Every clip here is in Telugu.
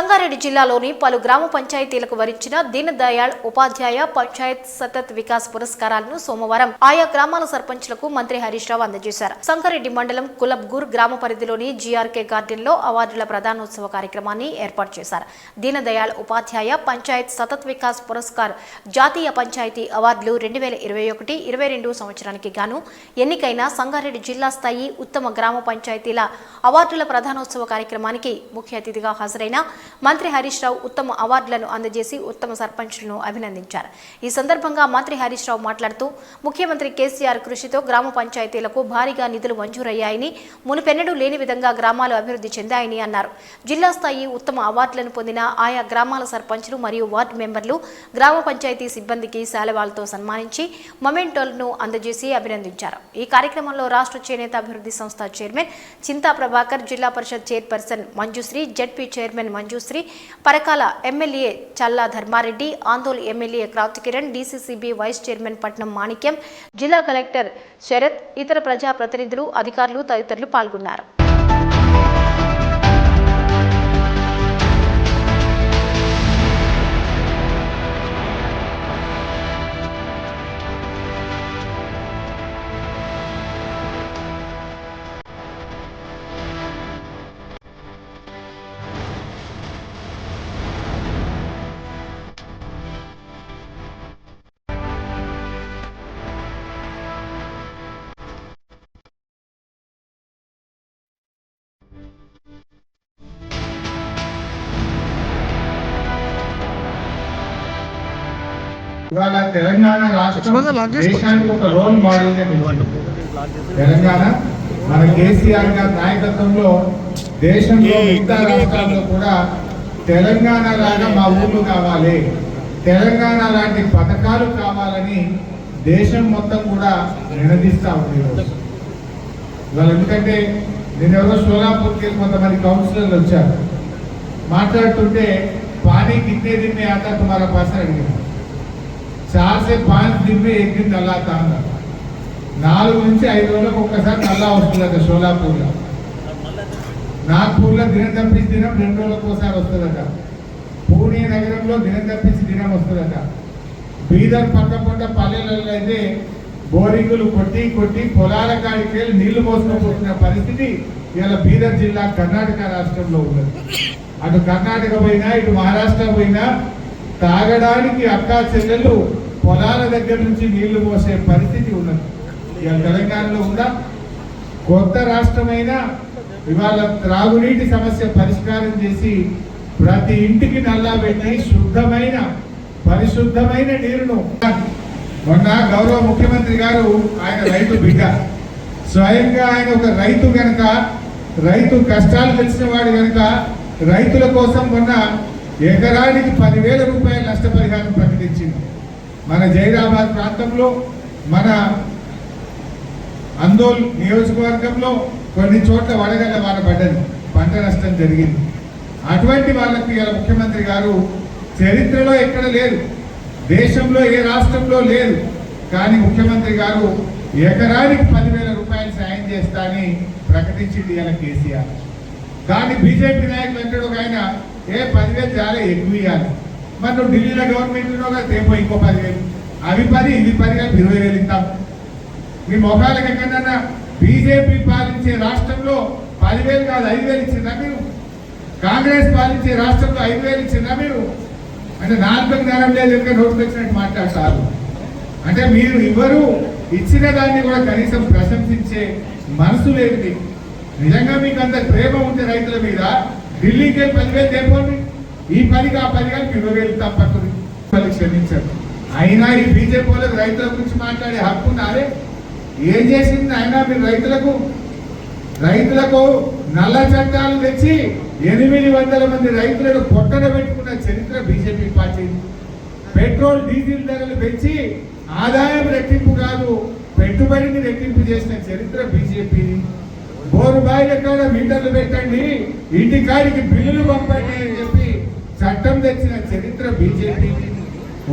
సంగారెడ్డి జిల్లాలోని పలు గ్రామ పంచాయతీలకు వరించిన దీన్ దయాళ్ ఉపాధ్యాయ పంచాయత్ సతత్ వికాస్ పురస్కారాలను సోమవారం ఆయా గ్రామాల సర్పంచ్లకు మంత్రి హరీష్ రావు అందజేశారు. సంగారెడ్డి మండలం కులబ్గూర్ గ్రామ పరిధిలోని జీఆర్కే గార్డెన్లో అవార్డుల ప్రధానోత్సవ కార్యక్రమాన్ని ఏర్పాటు చేశారు. దీన్ దయాళ్ ఉపాధ్యాయ పంచాయత్ సతత్ వికాస్ పురస్కార్ జాతీయ పంచాయతీ అవార్డులు రెండు వేల ఇరవై ఒకటి ఇరవై రెండు సంవత్సరానికి గాను ఎన్నికైన సంగారెడ్డి జిల్లా స్థాయి ఉత్తమ గ్రామ పంచాయతీల అవార్డుల ప్రధానోత్సవ కార్యక్రమానికి ముఖ్య అతిథిగా హాజరైన మంత్రి హరీష్ రావు ఉత్తమ అవార్డులను అందజేసి ఉత్తమ సర్పంచులను అభినందించారు. ఈ సందర్భంగా మంత్రి హరీష్ రావు మాట్లాడుతూ ముఖ్యమంత్రి కేసీఆర్ కృషితో గ్రామ పంచాయతీలకు భారీగా నిధులు మంజూరయ్యాయని మునుపెన్నడూ లేని విధంగా గ్రామాలు అభివృద్ధి చెందాయని అన్నారు. జిల్లా స్థాయి ఉత్తమ అవార్డులను పొందిన ఆయా గ్రామాల సర్పంచులు మరియు వార్డు మెంబర్లు గ్రామ పంచాయతీ సిబ్బందికి శాలవాలతో సన్మానించి మొమెంటోలను అందజేసి అభినందించారు. ఈ కార్యక్రమంలో రాష్ట్ర చేనేత అభివృద్ధి సంస్థ chairman Chinta Prabhakar Zilla Parishad chairperson Manjushri ZP chairman Manju Manjushri Parkal MLA Challa Dharma Reddy Andol MLA Kranti Kiran DCCB vice chairman Patnam Manikyam జిల్లా కలెక్టర్ శరత్ ఇతర ప్రజాప్రతినిధులు అధికారులు తదితరులు పాల్గొన్నారు. ఇవాళ తెలంగాణ రాష్ట్రం దేశానికి ఒక రోల్ మోడల్ తెలంగాణ మన కేసీఆర్ గారి నాయకత్వంలో దేశంలో మిగతా రాష్ట్రాల్లో కూడా తెలంగాణ లాగా మా ఊళ్ళు కావాలి. తెలంగాణ లాంటి పథకాలు కావాలని దేశం మొత్తం కూడా నినదిస్తా ఉంది. ఇవాళ ఎందుకంటే నేను ఎవరో సోలాపూర్కి వెళ్ళి కొంతమంది కౌన్సిలర్లు వచ్చారు. మాట్లాడుతుంటే పానీ కితనే దిన్ మే ఆతా తుమారా పాస్ అడిగారు चार से पांच दिन में एक दिन నల్లా आता అన్నారు నాలుగు నుంచి ఐదు రోజులకు ఒక్కసారి నల్లా వస్తుందట షోలాపూర్లో నాగ్పూర్లో దినం తప్పించి దినం రెండు రోజులకు ఒకసారి వస్తుందట పూణే నగరంలో దినం తప్పించి దినం వస్తుందట బీదర్ పక్క పొట్ట పల్లెలలో అయితే బోరింగులు కొట్టి కొట్టి పొలాల కాడికి వెళ్ళి నీళ్లు మోసుకుపోతున్న పరిస్థితి ఇవాళ బీదర్ జిల్లా కర్ణాటక రాష్ట్రంలో ఉన్నది అటు కర్ణాటక పోయినా ఇటు మహారాష్ట్ర పోయినా తాగడానికి అక్కా చెల్లెలు పొలాల దగ్గర నుంచి నీళ్ళు పోసే పరిస్థితి ఉన్నది. ఇవాళ తెలంగాణలో ఉందా? కొత్త రాష్ట్రమైనా ఇవాళ త్రాగునీటి సమస్య పరిష్కారం చేసి ప్రతి ఇంటికి నల్లా పెట్టి శుద్ధమైన పరిశుద్ధమైన నీరును. మొన్న గౌరవ ముఖ్యమంత్రి గారు ఆయన రైతు బిడ్డ. స్వయంగా ఆయన ఒక రైతు కనుక రైతు కష్టాలు తెలిసిన వాడు కనుక రైతుల కోసం మొన్న ఎకరానికి పదివేల రూపాయల నష్టపరిహారం ప్రకటించింది. మన జైరాబాద్ ప్రాంతంలో మన అందోల్ నియోజకవర్గంలో కొన్ని చోట్ల వడగల్ల వాన పడ్డది. పంట నష్టం జరిగింది. అటువంటి వాళ్ళకు ఇలా ముఖ్యమంత్రి గారు చరిత్రలో ఎక్కడ లేదు దేశంలో ఏ రాష్ట్రంలో లేదు కానీ ముఖ్యమంత్రి గారు ఎకరానికి పదివేల రూపాయలు సాయం చేస్తా అని ప్రకటించింది ఇలా కేసీఆర్. కానీ బీజేపీ నాయకులు అంటాడు ఒక ఆయన ఏ పదివేలు చాలా ఎక్కువ ఇవ్వాలి. మరి నువ్వు ఢిల్లీలో గవర్నమెంట్ కదా తేపో ఇంకో పదివేలు. అవి పది ఇవి పది కలిపి ఇరవై వేలు ఇస్తాం. మీ మొఖాలకు ఎక్కడన్నా బీజేపీ పాలించే రాష్ట్రంలో పదివేలు కాదు ఐదు వేలు ఇచ్చిందా మీరు? కాంగ్రెస్ పాలించే రాష్ట్రంలో ఐదు వేలు ఇచ్చిందా మీరు? అంటే నాలుగు జ్ఞానం లేదు ఇంకా నోటుకు వచ్చినట్టు మాట్లాడతారు. అంటే మీరు ఇవ్వరు ఇచ్చిన దాన్ని కూడా కనీసం ప్రశంసించే మనసు లేదు నిజంగా మీకు అంత ప్రేమ ఉంది రైతుల మీద ఢిల్లీకి వెళ్ళి పదివేలు తెప్పండి ఈ పనికి ఆ పని కానీ ఇరవై వేలు తప్పకుండా క్షమించండి. క్షమించారు అయినా ఈ బీజేపీ వాళ్ళకి రైతుల గురించి మాట్లాడే హక్కు ఉన్నారే ఏం చేసింది అయినా మీరు రైతులకు? రైతులకు నల్ల చట్టాలు తెచ్చి ఎనిమిది వందల మంది రైతులను పొట్టన పెట్టుకున్న చరిత్ర బీజేపీ పార్టీ. పెట్రోల్ డీజిల్ ధరలు పెంచి ఆదాయం రెట్టింపు కాదు పెట్టుబడిని రెట్టింపు చేసిన చరిత్ర బీజేపీని బోరు బాయిల కాడ మీటర్లు పెట్టండి ఇంటి కాడికి బిల్లులు పంపండి అని చెప్పి చట్టం తెచ్చిన చరిత్ర బీజేపీ.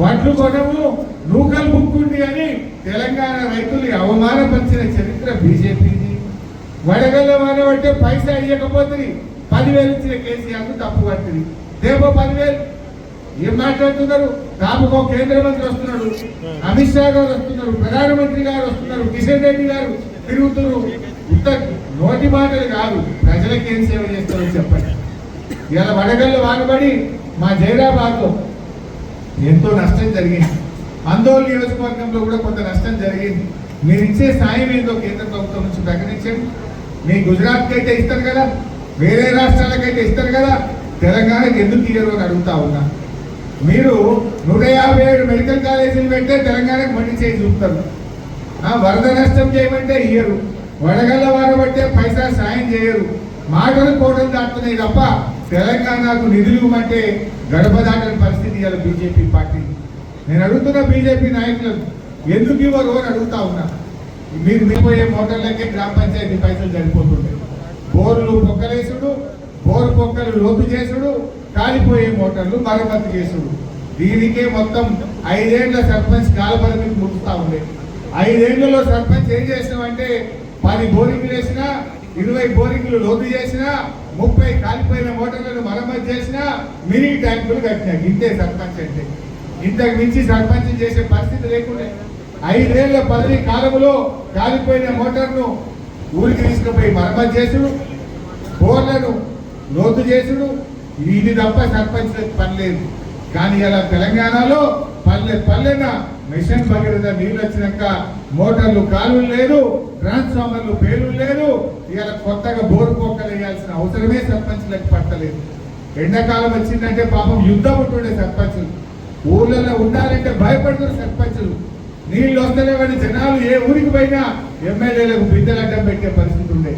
వడ్లు కొనము నూకలు ముక్కుండి అని తెలంగాణ రైతులు అవమానపరిచిన చరిత్ర బీజేపీది వడగల్ల మానవంటే పట్టే పైసా ఇవ్వకపోతే పదివేలు ఇచ్చిన కేసీఆర్ తప్పు పట్టింది. రేపో పదివేలు. ఏం మాట్లాడుతున్నారు? తాపకో కేంద్ర మంత్రి వస్తున్నాడు. అమిత్ షా గారు వస్తున్నారు ప్రధానమంత్రి గారు వస్తున్నారు కిషన్ రెడ్డి గారు తిరుగుతున్నారు. ఉత్తర్ నోటి మాటలు కాదు. ప్రజలకు ఏం సేవ చేస్తారో చెప్పండి. ఇలా వడగళ్ళు వానబడి మా జైరాబాద్లో ఎంతో నష్టం జరిగింది. అందోళ నియోజకవర్గంలో కూడా కొంత నష్టం జరిగింది. మీరు ఇచ్చే సాయం ఏందో కేంద్ర ప్రభుత్వం నుంచి ప్రకటించండి. మీ గుజరాత్కి అయితే ఇస్తారు కదా? వేరే రాష్ట్రాలకైతే ఇస్తారు కదా? తెలంగాణకి ఎందుకు ఇయ్యరు అని అడుగుతా ఉన్నా. మీరు నూట యాభై ఏడు మెడికల్ కాలేజీలు పెడితే తెలంగాణకు మండి చేసి చూపుతారు. ఆ వరద నష్టం చేయమంటే ఇయ్యరు. వడగళ్ళ వాడబట్టే పైసా సాయం చేయరు. మాటలు కోటలు దాటుతున్నాయి తప్ప తెలంగాణకు నిధులు ఇవ్వమంటే గడప దాటని పరిస్థితి ఇవాళ బీజేపీ పార్టీ. నేను అడుగుతున్న బీజేపీ నాయకులను ఎందుకు ఇవ్వరు అని అడుగుతా ఉన్నా. మీరు మిగిలిపోయే మోటార్లకే గ్రామ పంచాయతీ పైసలు సరిపోతుండే. బోర్లు పొక్కలేసుడు బోరు పొక్కలు లోతు చేసుడు కాలిపోయే మోటార్లు మరమ్మతు చేసుడు. దీనికే మొత్తం ఐదేళ్ళ సర్పంచ్ కాలపరిమితి ముగుతా ఉండే ఐదేళ్ళలో సర్పంచ్ ఏం చేసినామంటే పది బోరింగ్లు వేసినా ఇరవై బోరింగ్లు లోతు చేసినా ముప్పై కాలిపోయిన మోటార్లను మరమ్మతు చేసినా మినీ ట్యాంకులు కట్టినా. ఇంతే సర్పంచ్ అంటే. ఇంతకు మించి సర్పంచ్ చేసే పరిస్థితి లేకుండా. ఐదేళ్ళ పదవి కాలంలో కాలిపోయిన మోటార్ను ఊరికి తీసుకుపోయి మరమ్మతు చేసుడు బోర్లను లోతు చేసుడు. ఇది తప్ప సర్పంచ్ పని లేదు. కానీ ఇలా తెలంగాణలో పల్లె పల్లెన మిషన్ భగీరథ నీళ్ళు వచ్చినాక మోటార్లు కాలువలు లేదు ట్రాన్స్ఫార్మర్లు పేలు లేదు ఇవాళ కొత్తగా బోరు పోకలు వేయాల్సిన అవసరమే సర్పంచ్లకు పట్టలేదు. ఎండాకాలం వచ్చిందంటే పాపం యుద్ధం ఉంటుండే సర్పంచులు ఊళ్ళలో ఉండాలంటే భయపడుతున్న సర్పంచులు నీళ్ళు వస్తలేవని జనాలు ఏ ఊరికి పోయినా ఎమ్మెల్యేలకు బిడ్డలు అడ్డం పెట్టే పరిస్థితి ఉండే.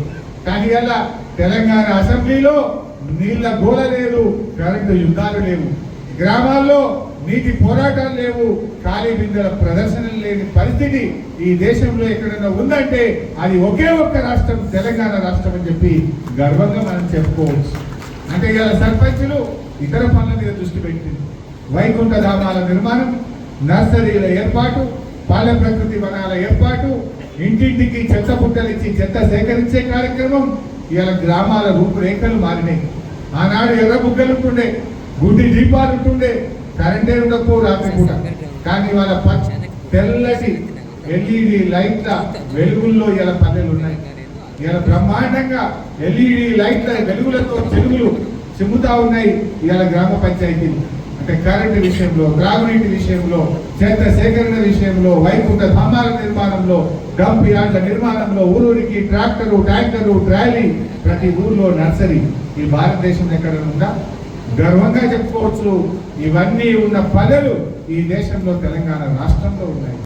కానీ అలా తెలంగాణ అసెంబ్లీలో నీళ్ళ గోడ లేదు కరెంటు యుద్ధాలు లేవు. గ్రామాల్లో నీటి పోరాటాలు లేవు ఖాళీ బిందెల ప్రదర్శనలు లేని పరిస్థితి ఈ దేశంలో ఎక్కడైనా ఉందంటే అది ఒకే ఒక్క రాష్ట్రం తెలంగాణ రాష్ట్రం అని చెప్పి గర్వంగా మనం చెప్పుకోవచ్చు. అంటే ఇలా సర్పంచులు ఇతర పనుల మీద దృష్టి పెట్టింది. వైకుంఠ ధామాల నిర్మాణం నర్సరీల ఏర్పాటు పాల ప్రకృతి వనాల ఏర్పాటు ఇంటింటికి చెత్త పుట్టలు ఇచ్చి చెత్త సేకరించే కార్యక్రమం ఇవాళ గ్రామాల రూపురేఖలు మారినాయి. ఆనాడు ఎర్ర బుగ్గలు ఉంటుండే గుడ్డి దీపాలు ఉంటుండే కరెంటే ఉండకు రాత్రి పూట. కానీ ఇవాళ పచ్చ తెల్లటి ఎల్ఈడి లైట్ల వెలుగుల్లో ఇలా పల్లెలు ఉన్నాయి. ఇలా బ్రహ్మాండంగా ఎల్ఈడి లైట్ల వెలుగులతో తెలుగులు చెబుతా ఉన్నాయి ఇవాళ గ్రామ పంచాయతీలు. అంటే కరెంటు విషయంలో త్రాగునీటి విషయంలో చెత్త సేకరణ విషయంలో వైకుంఠ ధామాల నిర్మాణంలో డంప్ యార్డ్ల నిర్మాణంలో ఊరూరికి ట్రాక్టరు ట్యాంకరు ట్రాలీ ప్రతి ఊర్లో నర్సరీ. ఈ భారతదేశం ఎక్కడ ఉందా? గర్వంగా చెప్పుకోవచ్చు. ఇవన్నీ ఉన్న పల్లెలు ఈ దేశంలో తెలంగాణ రాష్ట్రంలో ఉన్నాయి.